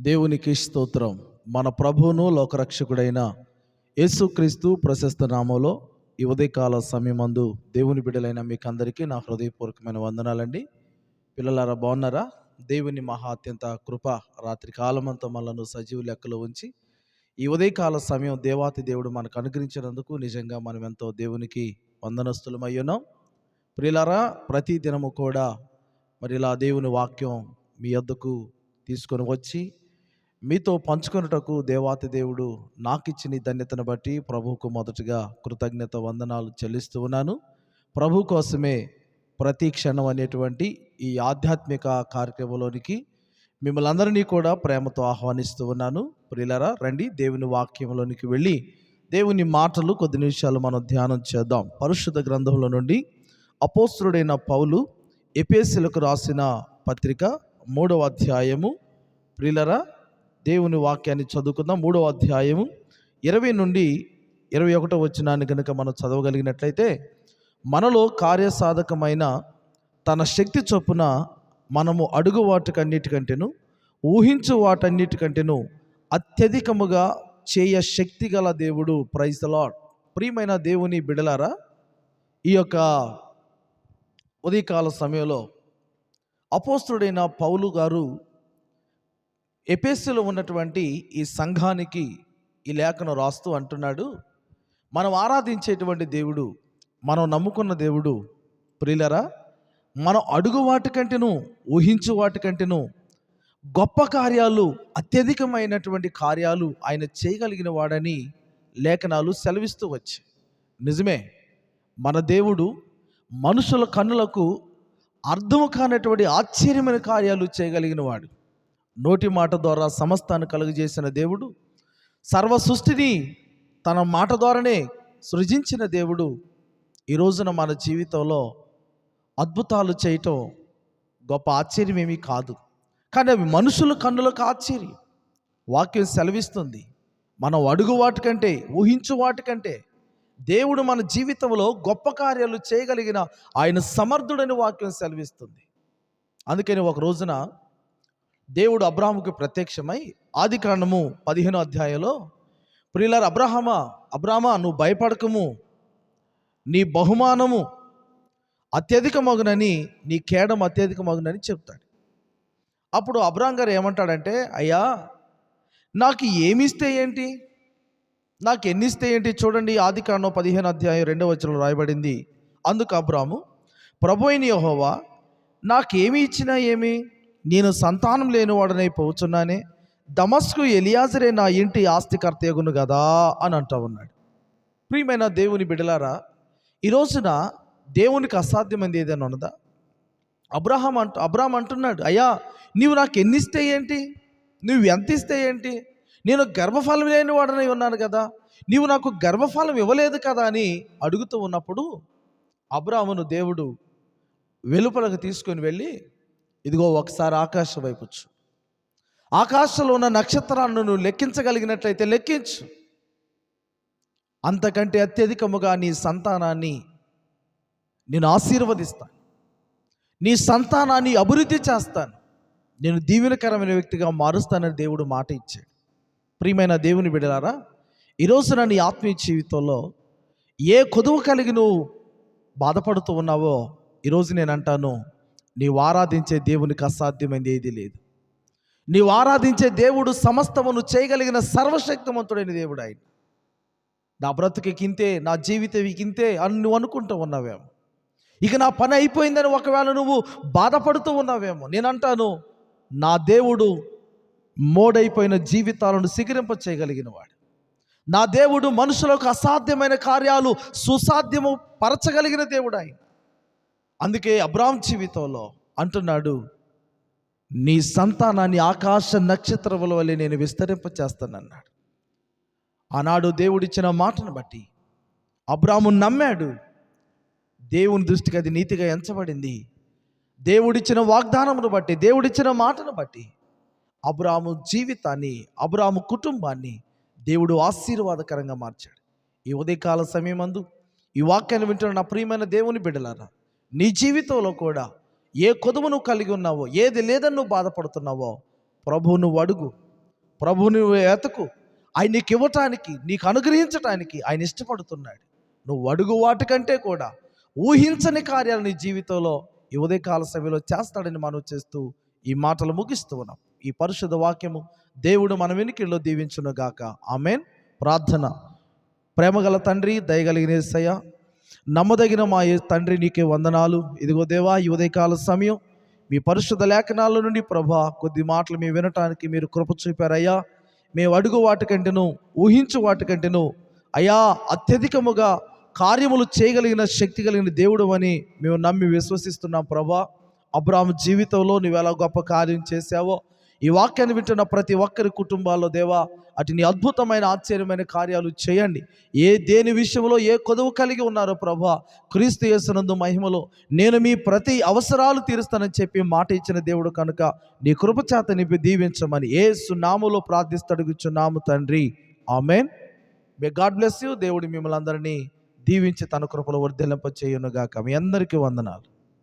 దేవునికి స్తోత్రం. మన ప్రభువును లోకరక్షకుడైన యేసుక్రీస్తు ప్రశస్త నామంలో ఈ ఉదయకాల సమయమందు దేవుని బిడ్డలైన మీకు అందరికీ నా హృదయపూర్వకమైన వందనాలండి. పిల్లలారా బాగున్నారా? దేవుని మహా అత్యంత కృప రాత్రి కాలమంతా మనను సజీవ లెక్కలో ఉంచి ఈ ఉదయకాల సమయం దేవాతి దేవుడు మనకు అనుగ్రహించినందుకు నిజంగా మనం ఎంతో దేవునికి వందనస్తులమై ఉన్నాం. ప్రియులారా ప్రతి దినము కూడా మరి ఇలా దేవుని వాక్యం మీ వద్దకు తీసుకొని వచ్చి మీతో పంచుకొనుటకు దేవాతి దేవుడు నాకు ఇచ్చిన ధన్యతను బట్టి ప్రభువుకు మొదటగా కృతజ్ఞత వందనాలు చెల్లిస్తూ ఉన్నాను. ప్రభు కోసమే ప్రతి క్షణం అనేటువంటి ఈ ఆధ్యాత్మిక కార్యక్రమంలోనికి మిమ్మల్ని అందరినీ కూడా ప్రేమతో ఆహ్వానిస్తూ ఉన్నాను. ప్రియులరా రండి దేవుని వాక్యంలోనికి వెళ్ళి దేవుని మాటలు కొద్ది నిమిషాలు మనం ధ్యానం చేద్దాం. పరిశుద్ధ గ్రంథంలో నుండి అపోస్తుడైన పౌలు ఎపిఎస్సీలకు రాసిన పత్రిక మూడవ అధ్యాయము. ప్రిలరా దేవుని వాక్యాన్ని చదువుకుందాం. మూడవ అధ్యాయము ఇరవై నుండి ఇరవై ఒకటో వచ్చినాన్ని కనుక మనం చదవగలిగినట్లయితే మనలో కార్యసాధకమైన తన శక్తి చొప్పున మనము అడుగు వాటికన్నిటికంటేను ఊహించు వాటన్నిటికంటేను అత్యధికముగా చేయ శక్తి గల దేవుడు ప్రైజ్ లాడ్ ప్రియమైన దేవుని బిడలారా ఈ యొక్క ఉదయకాల సమయంలో అపోస్తుడైన పౌలు గారు ఎపేసులో ఉన్నటువంటి ఈ సంఘానికి ఈ లేఖను రాస్తూ అంటున్నాడు మనం ఆరాధించేటువంటి దేవుడు మనం నమ్ముకున్న దేవుడు ప్రియులరా మనం అడుగు వాటికంటేను ఊహించు వాటికంటేను గొప్ప కార్యాలు అత్యధికమైనటువంటి కార్యాలు ఆయన చేయగలిగిన వాడని లేఖనాలు సెలవిస్తూ వచ్చి. నిజమే మన దేవుడు మనుషుల కన్నులకు అర్థం కానటువంటి ఆశ్చర్యమైన కార్యాలు చేయగలిగిన వాడు. నోటి మాట ద్వారా సమస్తాన్ని కలుగజేసిన దేవుడు. సర్వ సృష్టిని తన మాట ద్వారానే సృజించిన దేవుడు. ఈ రోజున మన జీవితంలో అద్భుతాలు చేయటం గొప్ప ఆశ్చర్యం ఏమీ కాదు. కానీ అవి మనుషుల కన్నులకు ఆశ్చర్యం. వాక్యం సెలవిస్తుంది. మనం అడుగు వాటికంటే ఊహించు వాటికంటే దేవుడు మన జీవితంలో గొప్ప కార్యాలు చేయగలిగిన ఆయన సమర్థుడని వాక్యం సెలవిస్తుంది. అందుకని ఒక రోజున దేవుడు అబ్రాహాముకు ప్రత్యక్షమై ఆది కాండము పదిహేనో అధ్యాయంలో ప్రియులారు అబ్రహమా అబ్రామా నువ్వు భయపడకము. నీ బహుమానము అత్యధిక మగునని నీ కేడం అత్యధిక మగునని చెప్తాడు. అప్పుడు అబ్రాహం గారు ఏమంటాడంటే అయ్యా నాకు ఏమిస్తే ఏంటి? నాకు ఎన్నిస్తే ఏంటి? చూడండి ఆది కాండం పదిహేను అధ్యాయం రెండవ వచనంలో రాయబడింది. అందుకు అబ్రాము ప్రభు అయిన యహోవా నాకేమి ఇచ్చినా ఏమి? నేను సంతానం లేనివాడనై పోచున్నానే. దమస్కు ఎలియాజరే నా ఇంటి ఆస్తికర్తయగును కదా అని అంటూ ఉన్నాడు. ప్రియమైన దేవుని బిడలారా ఈరోజున దేవునికి అసాధ్యమైంది ఏదైనా ఉన్నదా? అబ్రహాం అంట అబ్రాహం అంటున్నాడు అయ్యా నీవు నాకు ఎన్ని ఇస్తే ఏంటి? నువ్వు ఎంత ఇస్తే ఏంటి? నేను గర్భఫలం లేని వాడనై ఉన్నాను కదా నీవు నాకు గర్భఫలం ఇవ్వలేదు కదా అని అడుగుతూ ఉన్నప్పుడు అబ్రాహ్మును దేవుడు వెలుపలకు తీసుకొని వెళ్ళి ఇదిగో ఒకసారి ఆకాశం వైపు ఆకాశంలో ఉన్న నక్షత్రాలను నువ్వు లెక్కించగలిగినట్లయితే లెక్కించు. అంతకంటే అత్యధికముగా నీ సంతానాన్ని నేను ఆశీర్వదిస్తాను. నీ సంతానాన్ని అభివృద్ధి చేస్తాను. నేను దీవెనకరమైన వ్యక్తిగా మారుస్తానని దేవుడు మాట ఇచ్చాడు. ప్రియమైన దేవుని బిడలారా ఈరోజు నీ ఆత్మీయ జీవితంలో ఏ కొదువు కలిగి నువ్వు బాధపడుతూ ఉన్నావో ఈరోజు నేను అంటాను నీవు ఆరాధించే దేవునికి అసాధ్యమైంది ఏది లేదు. నీవు ఆరాధించే దేవుడు సమస్తమును చేయగలిగిన సర్వశక్తివంతుడైన దేవుడు ఆయన. నా బ్రతుకి ఇంతే నా జీవితం ఇంతే అని నువ్వు అనుకుంటూ ఉన్నావేమో. ఇక నా పని అయిపోయిందని ఒకవేళ నువ్వు బాధపడుతూ ఉన్నావేమో నేనంటాను నా దేవుడు మోడైపోయిన జీవితాలను శిఖరింప చేయగలిగినవాడు. నా దేవుడు మనుషులకు అసాధ్యమైన కార్యాలు సుసాధ్యము పరచగలిగిన దేవుడు ఆయన. అందుకే అబ్రామ్ జీవితంలో అంటున్నాడు నీ సంతానాన్ని ఆకాశ నక్షత్రముల వల్ల నేను విస్తరింప చేస్తానన్నాడు ఆనాడు దేవుడిచ్చిన మాటను బట్టి అబ్రాము నమ్మాడు దేవుని దృష్టికి అది నీతిగా ఎంచబడింది. దేవుడిచ్చిన వాగ్దానమును బట్టి దేవుడిచ్చిన మాటను బట్టి అబ్రాము జీవితాన్ని అబ్రాము కుటుంబాన్ని దేవుడు ఆశీర్వాదకరంగా మార్చాడు. ఈ ఉదయకాల సమయమందు ఈ వాక్యాన్ని వింటున్న నా ప్రియమైన దేవుని బిడ్డలారా నీ జీవితంలో కూడా ఏ కొదువు నువ్వు కలిగి ఉన్నావో ఏది లేదని నువ్వు బాధపడుతున్నావో ప్రభువు నువ్వు అడుగు. ప్రభు నువ్వు ఎతకు. ఆయన నీకు ఇవ్వటానికి నీకు అనుగ్రహించటానికి ఆయన ఇష్టపడుతున్నాడు. నువ్వు అడుగు వాటికంటే కూడా ఊహించని కార్యాలు నీ జీవితంలో ఈ ఉదయకాల సభలో చేస్తాడని మనం చేస్తూ ఈ మాటలు ముగిస్తూ ఉన్నాం. ఈ పరిశుద్ధ వాక్యము దేవుడు మన వెనుకల్లో దీవించునుగాక. ఆమెన్. ప్రార్థన. ప్రేమగల తండ్రి దయగలిగిన సయ నమ్మదగిన మా తండ్రి నీకే వందనాలు. ఇదిగో దేవా ఈ ఉదయకాల సమయం మీ పరిశుద్ధ లేఖనాల నుండి ప్రభా కొద్ది మాటలు మేము వినటానికి మీరు కృప చూపారయ్యా. మేము అడుగు వాటికంటేను ఊహించు వాటికంటేను అయ్యా అత్యధికముగా కార్యములు చేయగలిగిన శక్తి కలిగిన దేవుడు అని మేము నమ్మి విశ్వసిస్తున్నాం ప్రభా. అబ్రాహ్మ జీవితంలో నువ్వు ఎలా గొప్ప కార్యం చేశావో ఈ వాక్యాన్ని వింటున్న ప్రతి ఒక్కరి కుటుంబాల్లో దేవా అటు నీ అద్భుతమైన ఆశ్చర్యమైన కార్యాలు చేయండి. ఏ దేని విషయంలో ఏ కొదువు కలిగి ఉన్నారో ప్రభా క్రీస్తు యేసునందు మహిమలో నేను మీ ప్రతి అవసరాలు తీరుస్తానని చెప్పి మాట ఇచ్చిన దేవుడు కనుక నీ కృపచేత నింపి దీవించమని ఏ సునాములో ప్రార్థిస్తడుగుచున్నాము తండ్రి. Amen. May God bless you. దేవుడు మిమ్మల్ని అందరినీ దీవించి తన కృపలో వర్ధిల్లింప చేయునుగాక మీ అందరికీ వందనాలు.